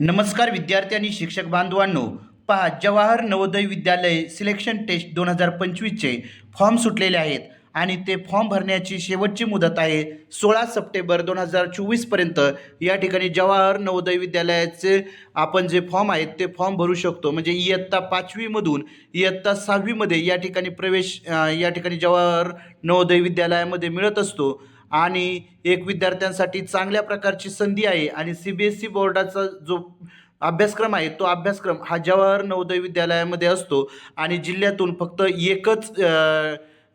नमस्कार विद्यार्थी आणि शिक्षक बांधवांनो पहा जवाहर नवोदय विद्यालय सिलेक्शन टेस्ट दोन हजार पंचवीसचे फॉर्म सुटलेले आहेत आणि ते फॉर्म भरण्याची शेवटची मुदत आहे सोळा सप्टेंबर दोन हजार चोवीसपर्यंत या ठिकाणी जवाहर नवोदय विद्यालयाचे आपण जे फॉर्म आहेत ते फॉर्म भरू शकतो. म्हणजे इयत्ता पाचवीमधून इयत्ता सहावीमध्ये या ठिकाणी प्रवेश या ठिकाणी जवाहर नवोदय विद्यालयामध्ये मिळत असतो. आणि एक विद्यार्थ्यांसाठी चांगल्या प्रकारची संधी आहे आणि सी बी एस ई बोर्डाचा जो अभ्यासक्रम आहे तो अभ्यासक्रम हा जवाहर नवोदय विद्यालयामध्ये असतो आणि जिल्ह्यातून फक्त एकच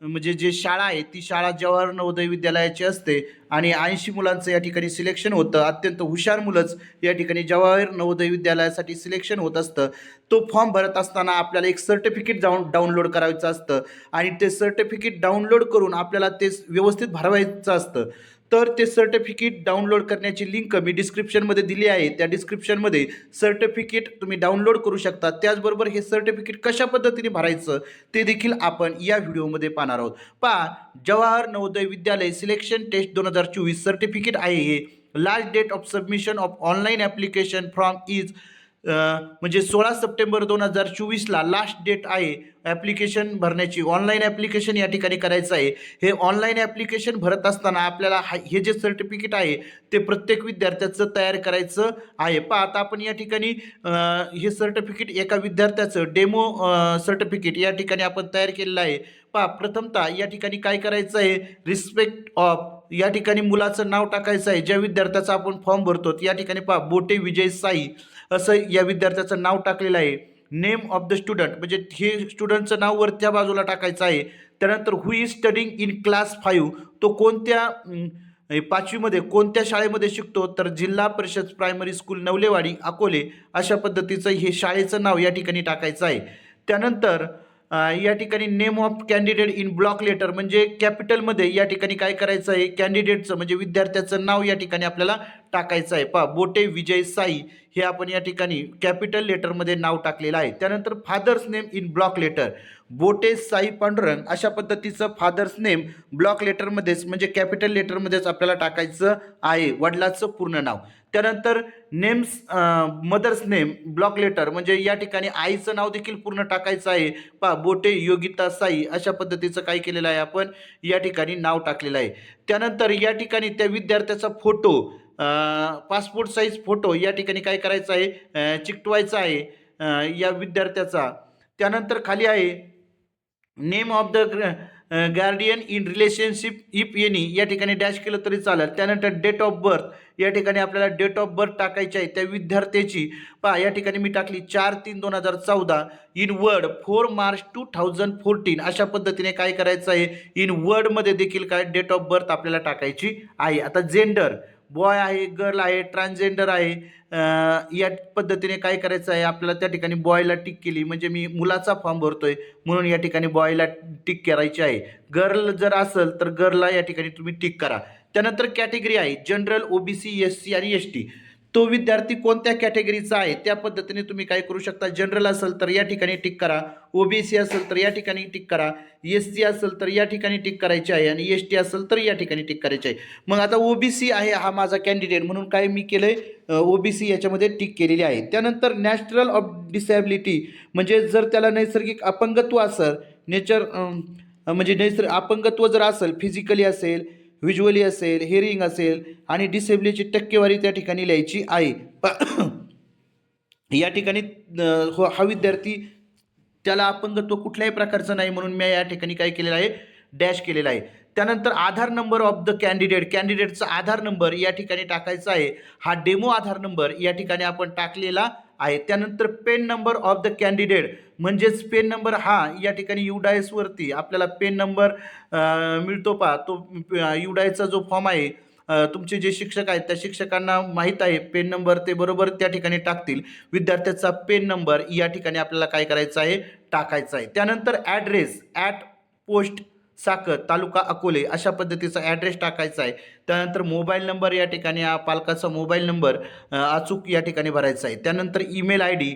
म्हणजे जे शाळा आहे ती शाळा जवाहर नवोदय विद्यालयाची असते आणि ऐंशी मुलांचं या ठिकाणी सिलेक्शन होतं. अत्यंत हुशार मुलंच या ठिकाणी जवाहर नवोदय विद्यालयासाठी सिलेक्शन होत असतं. तो फॉर्म भरत असताना आपल्याला एक सर्टिफिकेट जाऊन डाउनलोड करायचं असतं आणि ते सर्टिफिकेट डाउनलोड करून आपल्याला ते व्यवस्थित भरवायचं असतं. तर ते सर्टिफिकेट डाउनलोड करण्याची लिंक मी डिस्क्रिप्शनमध्ये दिली आहे. त्या डिस्क्रिप्शनमध्ये सर्टिफिकेट तुम्ही डाउनलोड करू शकता. त्याचबरोबर हे सर्टिफिकेट कशा पद्धतीने भरायचं ते देखील आपण या व्हिडिओमध्ये पाहणार आहोत. पहा जवाहर नवोदय विद्यालय सिलेक्शन टेस्ट दोन हजार चोवीस सर्टिफिकेट आहे हे. Last date of submission of online application from is म्हणजे सोळा सप्टेंबर दोन हजार चोवीसला लास्ट डेट आहे ॲप्लिकेशन भरण्याची. ऑनलाईन ॲप्लिकेशन या ठिकाणी करायचं आहे. हे ऑनलाईन ॲप्लिकेशन भरत असताना आपल्याला हा हे जे सर्टिफिकेट आहे ते प्रत्येक विद्यार्थ्याचं तयार करायचं आहे. पहा आता आपण या ठिकाणी हे सर्टिफिकेट एका विद्यार्थ्याचं डेमो सर्टिफिकेट या ठिकाणी आपण तयार केलेलं आहे. पहा प्रथमतः या ठिकाणी काय करायचं आहे? रिस्पेक्ट ऑफ या ठिकाणी मुलाचं नाव टाकायचं आहे. ज्या विद्यार्थ्याचा आपण फॉर्म भरतो या ठिकाणी पहा बोटे विजय साई असं या विद्यार्थ्याचं नाव टाकलेलं आहे. नेम ऑफ द स्टुडंट म्हणजे हे स्टुडंटचं नाव वरच्या बाजूला टाकायचं आहे. त्यानंतर who is studying in class five तो कोणत्या पाचवीमध्ये कोणत्या शाळेमध्ये शिकतो? तर जिल्हा परिषद प्रायमरी स्कूल नवलेवाडी अकोले अशा पद्धतीचं हे शाळेचं नाव या ठिकाणी टाकायचं आहे. त्यानंतर या ठिकाणी name of candidate in block letter म्हणजे कॅपिटलमध्ये या ठिकाणी काय करायचं आहे? कॅन्डिडेटचं म्हणजे विद्यार्थ्याचं नाव या ठिकाणी आपल्याला टाकायचं आहे. पहा बोटे विजय साई हे आपण या ठिकाणी कॅपिटल लेटरमध्ये नाव टाकलेलं आहे. त्यानंतर father's name in block letter Bote Sai Pandurang अशा पद्धतीचं फादर्स नेम ब्लॉक लेटरमध्येच म्हणजे कॅपिटल लेटरमध्येच आपल्याला टाकायचं आहे. वडिलाचं पूर्ण नाव. त्यानंतर names mother's name block letter म्हणजे या ठिकाणी आईचं नाव देखील पूर्ण टाकायचं आहे. पा बोटे योगिता साई अशा पद्धतीचं काय केलेलं आहे आपण? या ठिकाणी नाव टाकलेलं आहे. त्यानंतर या ठिकाणी त्या विद्यार्थ्याचा फोटो पासपोर्ट साईज फोटो या ठिकाणी काय करायचं आहे? चिकटवायचं चिकटवायचा आहे या विद्यार्थ्याचा. त्यानंतर खाली आहे name of the guardian in relationship if any या ठिकाणी डॅश केलं तरी चालेल. त्यानंतर डेट ऑफ बर्थ या ठिकाणी आपल्याला डेट ऑफ बर्थ टाकायची आहे. त्या विद्यार्थ्याची पहा या ठिकाणी मी टाकली चार तीन दोन हजार चौदा in word four March two thousand fourteen अशा पद्धतीने काय करायचं आहे? इन वर्डमध्ये देखील काय डेट ऑफ बर्थ आपल्याला टाकायची आहे. आता जेंडर बॉय आहे गर्ल आहे ट्रान्सजेंडर आहे या पद्धतीने काय करायचं आहे? आपल्याला त्या ठिकाणी बॉयला टिक केली. म्हणजे मी मुलाचा फॉर्म आहे म्हणून या ठिकाणी बॉयला टिक करायची आहे. गर्ल जर असेल तर गर्लला या ठिकाणी तुम्ही टिक करा. त्यानंतर कॅटेगरी आहे जनरल ओबीसी एस सी आणि एस टी तो विद्यार्थी कोणत्या कॅटेगरीचा आहे त्या पद्धतीने तुम्ही काय करू शकता? जनरल असेल तर या ठिकाणी टिक करा. ओबीसी असेल तर या ठिकाणी टिक करा. एस सी असेल तर या ठिकाणी टिक करायची आहे आणि एस टी असेल तर या ठिकाणी टिक करायची आहे. मग आता ओबीसी आहे हा माझा कॅन्डिडेट म्हणून काय मी केलं आहे ओबीसी याच्यामध्ये टिक केलेली आहे. त्यानंतर नॅचरल ऑफ डिसॅबिलिटी म्हणजे जर त्याला नैसर्गिक अपंगत्व असेल नेचर म्हणजे नैसर्गिक अपंगत्व जर असेल फिजिकली असेल व्हिज्युअली असेल हिअरिंग असेल आणि डिसेबिलिटीची टक्केवारी त्या ठिकाणी लिहायची आहे. प- या ठिकाणी हो हा विद्यार्थी त्याला अपंगत्व कुठल्याही प्रकारचं नाही म्हणून मी या ठिकाणी काय केलेलं आहे? डॅश केलेला आहे. त्यानंतर Aadhaar number of the candidate कॅन्डिडेटचा Aadhaar number या ठिकाणी टाकायचा आहे. हा डेमो आधार नंबर या ठिकाणी आपण टाकलेला आहे. त्यानंतर pen number of the candidate म्हणजेच पेन नंबर हा या ठिकाणी युडायसवरती आपल्याला पेन नंबर मिळतो पा तो युडायचा जो फॉर्म आहे तुमचे जे शिक्षक आहेत त्या शिक्षकांना माहीत आहे पेन नंबर ते बरोबर त्या ठिकाणी टाकतील. विद्यार्थ्याचा पेन नंबर या ठिकाणी आपल्याला काय करायचं आहे? टाकायचा आहे. त्यानंतर ॲड्रेस ॲट पोस्ट साखर तालुका अकोले अशा पद्धतीचा ॲड्रेस टाकायचा आहे. त्यानंतर मोबाईल नंबर या ठिकाणी पालकाचा मोबाईल नंबर अचूक या ठिकाणी भरायचा आहे. त्यानंतर ईमेल आय डी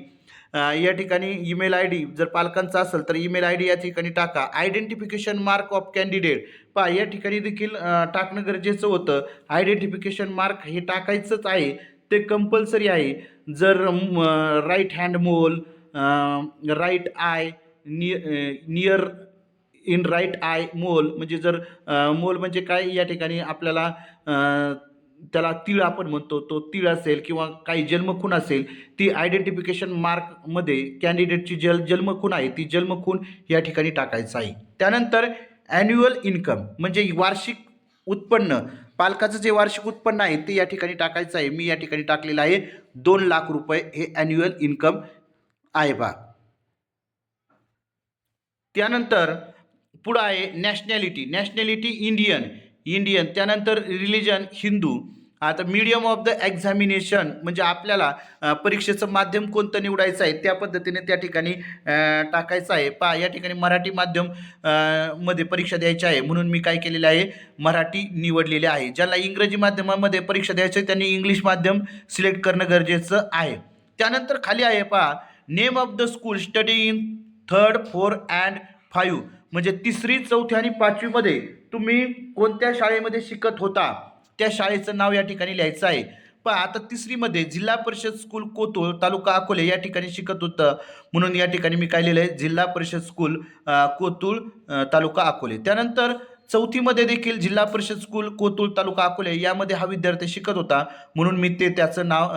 या ठिकाणी ईमेल आय डी जर पालकांचा असेल तर ईमेल आय डी या ठिकाणी टाका. आयडेंटिफिकेशन मार्क ऑफ कॅन्डिडेट पहा या ठिकाणी देखील टाकणं गरजेचं होतं. आयडेंटिफिकेशन मार्क हे टाकायचंच आहे. ते कंपल्सरी आहे. जर right hand mole right eye निय near in right eye mole म्हणजे जर मोल म्हणजे काय? या ठिकाणी आपल्याला त्याला तीळ आपण म्हणतो. तो तीळ असेल किंवा काही जन्मखून असेल ती आयडेंटिफिकेशन मार्कमध्ये कॅन्डिडेटची जल जन्मखून आहे ती जन्मखून या ठिकाणी टाकायचं आहे. त्यानंतर ॲन्युअल इन्कम म्हणजे वार्षिक उत्पन्न. पालकाचं जे वार्षिक उत्पन्न आहे ते या ठिकाणी टाकायचं आहे. मी या ठिकाणी टाकलेलं आहे दोन लाख रुपये हे ॲन्युअल इन्कम आहे बा. त्यानंतर पुढं आहे नॅशनॅलिटी नॅशनॅलिटी इंडियन इंडियन त्यानंतर रिलिजन हिंदू आता मीडियम ऑफ द एक्झामिनेशन म्हणजे आपल्याला परीक्षेचं माध्यम कोणतं निवडायचं आहे त्या पद्धतीने त्या ठिकाणी टाकायचं आहे. पा या ठिकाणी मराठी माध्यममध्ये परीक्षा द्यायची आहे. म्हणून मी काय केलेलं आहे मराठी निवडलेले आहे. ज्यांना इंग्रजी माध्यमामध्ये परीक्षा द्यायची आहे त्यांनी इंग्लिश माध्यम सिलेक्ट करणं गरजेचं आहे. त्यानंतर खाली आहे पहा name of the school study in third four and five म्हणजे तिसरी चौथी आणि पाचवीमध्ये तुम्ही कोणत्या शाळेमध्ये शिकत होता? त्या शाळेचं नाव या ठिकाणी लिहायचं आहे. पण आता तिसरीमध्ये जिल्हा परिषद स्कूल कोतुळ तालुका अकोले या ठिकाणी शिकत होतं. म्हणून या ठिकाणी मी काय लिहिलं आहे? जिल्हा परिषद स्कूल कोतुळ तालुका अकोले. त्यानंतर चौथीमध्ये देखील जिल्हा परिषद स्कूल कोतुळ तालुका अकोले यामध्ये हा विद्यार्थी शिकत होता. म्हणून मी ते त्याचं नाव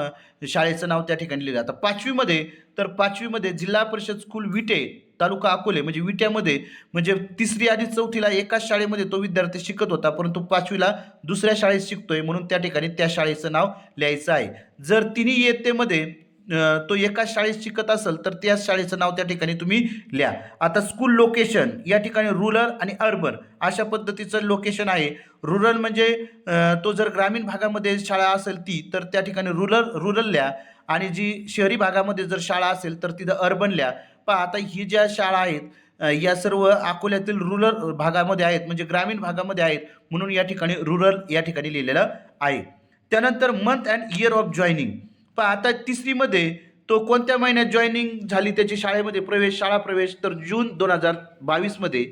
शाळेचं नाव त्या ठिकाणी लिहिलं. आता पाचवीमध्ये तर पाचवीमध्ये जिल्हा परिषद स्कूल विटे तालुका अकोले म्हणजे विट्यामध्ये म्हणजे तिसरी आणि चौथीला एकाच शाळेमध्ये तो विद्यार्थी शिकत होता परंतु पाचवीला दुसऱ्या शाळेत शिकतोय म्हणून त्या ठिकाणी त्या शाळेचं नाव लिहायचं आहे. जर तिन्ही इयत्तेमध्ये तो एकाच शाळेत शिकत असेल तर त्याच शाळेचं नाव त्या ठिकाणी तुम्ही लिहा. आता स्कूल लोकेशन या ठिकाणी रुरल आणि अर्बन अशा पद्धतीचं लोकेशन आहे. रुरल म्हणजे तो जर ग्रामीण भागामध्ये शाळा असेल ती तर त्या ठिकाणी रुरल रुरल लिहा. आणि जी शहरी भागामध्ये जर शाळा असेल तर तिथं अर्बन लिहा. पहा आता ही ज्या शाळा आहेत या सर्व अकोल्यातील रुरल भागामध्ये आहेत म्हणजे ग्रामीण भागामध्ये आहेत म्हणून या ठिकाणी रुरल या ठिकाणी लिहिलेलं आहे. त्यानंतर month and year of joining पहा आता तिसरीमध्ये तो कोणत्या महिन्यात जॉईनिंग झाली त्याची शाळेमध्ये प्रवेश शाळा प्रवेश तर जून दोन हजार बावीसमध्ये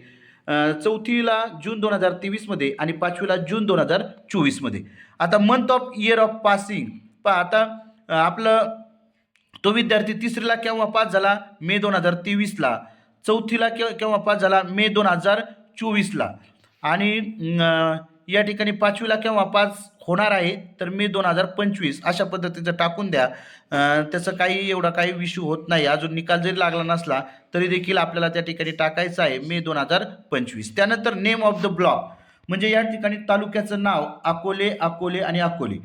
चौथीला जून दोन हजार तेवीसमध्ये आणि पाचवीला जून दोन हजार चोवीसमध्ये. आता month of year of passing पहा आता आपलं तो विद्यार्थी तिसरीला केव्हा पास झाला? मे दोन हजार तेवीसला. चौथीला के केव्हा पास झाला? मे दोन हजार चोवीसला. आणि या ठिकाणी पाचवीला केव्हा पास होणार आहे? तर मे दोन हजार पंचवीस. अशा पद्धतीचं टाकून द्या. त्याचं काही एवढा काही इश्यू होत नाही. अजून निकाल जरी लागला नसला तरी देखील आपल्याला त्या ठिकाणी टाकायचं आहे. मे दोन हजार पंचवीस. त्यानंतर नेम ऑफ द ब्लॉक म्हणजे या ठिकाणी तालुक्याचं नाव अकोले अकोले आणि अकोले.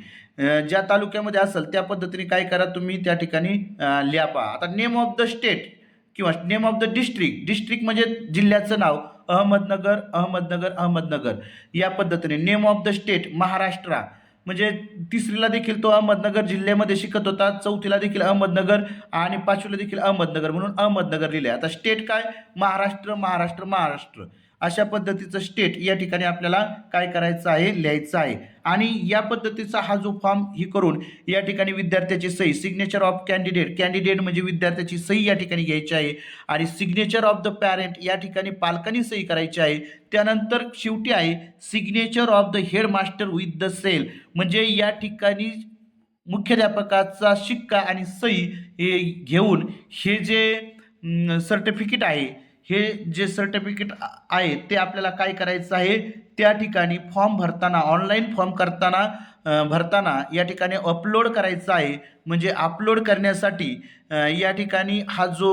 ज्या तालुक्यामध्ये असेल त्या पद्धतीने काय करा तुम्ही त्या ठिकाणी लिहा पहा आता नेम ऑफ द स्टेट किंवा name of the district district म्हणजे जिल्ह्याचं नाव अहमदनगर अहमदनगर अहमदनगर. या पद्धतीने name of the state Maharashtra. म्हणजे तिसरीला देखील तो अहमदनगर जिल्ह्यामध्ये शिकत होता चौथीला देखील अहमदनगर आणि पाचवीला देखील अहमदनगर म्हणून अहमदनगर लिहिले आता स्टेट काय? महाराष्ट्र महाराष्ट्र महाराष्ट्र. अशा पद्धतीचं स्टेट या ठिकाणी आपल्याला काय करायचं आहे लिहायचं आहे. आणि या पद्धतीचा हा जो फॉर्म ही करून या ठिकाणी विद्यार्थ्याची सही सिग्नेचर ऑफ कॅन्डिडेट कॅन्डिडेट म्हणजे विद्यार्थ्याची सही या ठिकाणी घ्यायची आहे. आणि सिग्नेचर ऑफ द पॅरेंट या ठिकाणी पालकांनी सही करायची आहे. त्यानंतर शेवटी आहे signature of the headmaster with the seal म्हणजे या ठिकाणी मुख्याध्यापकाचा शिक्का आणि सही हे घेऊन हे जे सर्टिफिकेट आहे हे जे सर्टिफिकेट आहे ते आपल्याला काय करायचं आहे? त्या ठिकाणी फॉर्म भरताना ऑनलाईन फॉर्म करताना भरताना या ठिकाणी अपलोड करायचं आहे. म्हणजे अपलोड करण्यासाठी या ठिकाणी हा जो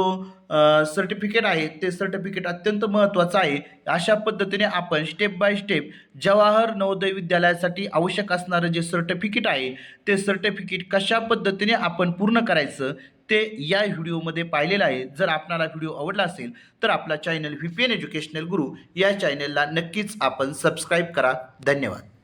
सर्टिफिकेट आहे ते सर्टिफिकेट अत्यंत महत्त्वाचं आहे. अशा पद्धतीने आपण step by step Jawahar Navodaya विद्यालयासाठी आवश्यक असणारं जे सर्टिफिकेट आहे ते सर्टिफिकेट कशा पद्धतीने आपण पूर्ण करायचं ते या व्हिडिओमध्ये पाहिलेलं आहे. जर आपणाला व्हिडिओ आवडला असेल तर आपला channel V P N educational Guru या चॅनलला नक्कीच आपण सबस्क्राईब करा. धन्यवाद.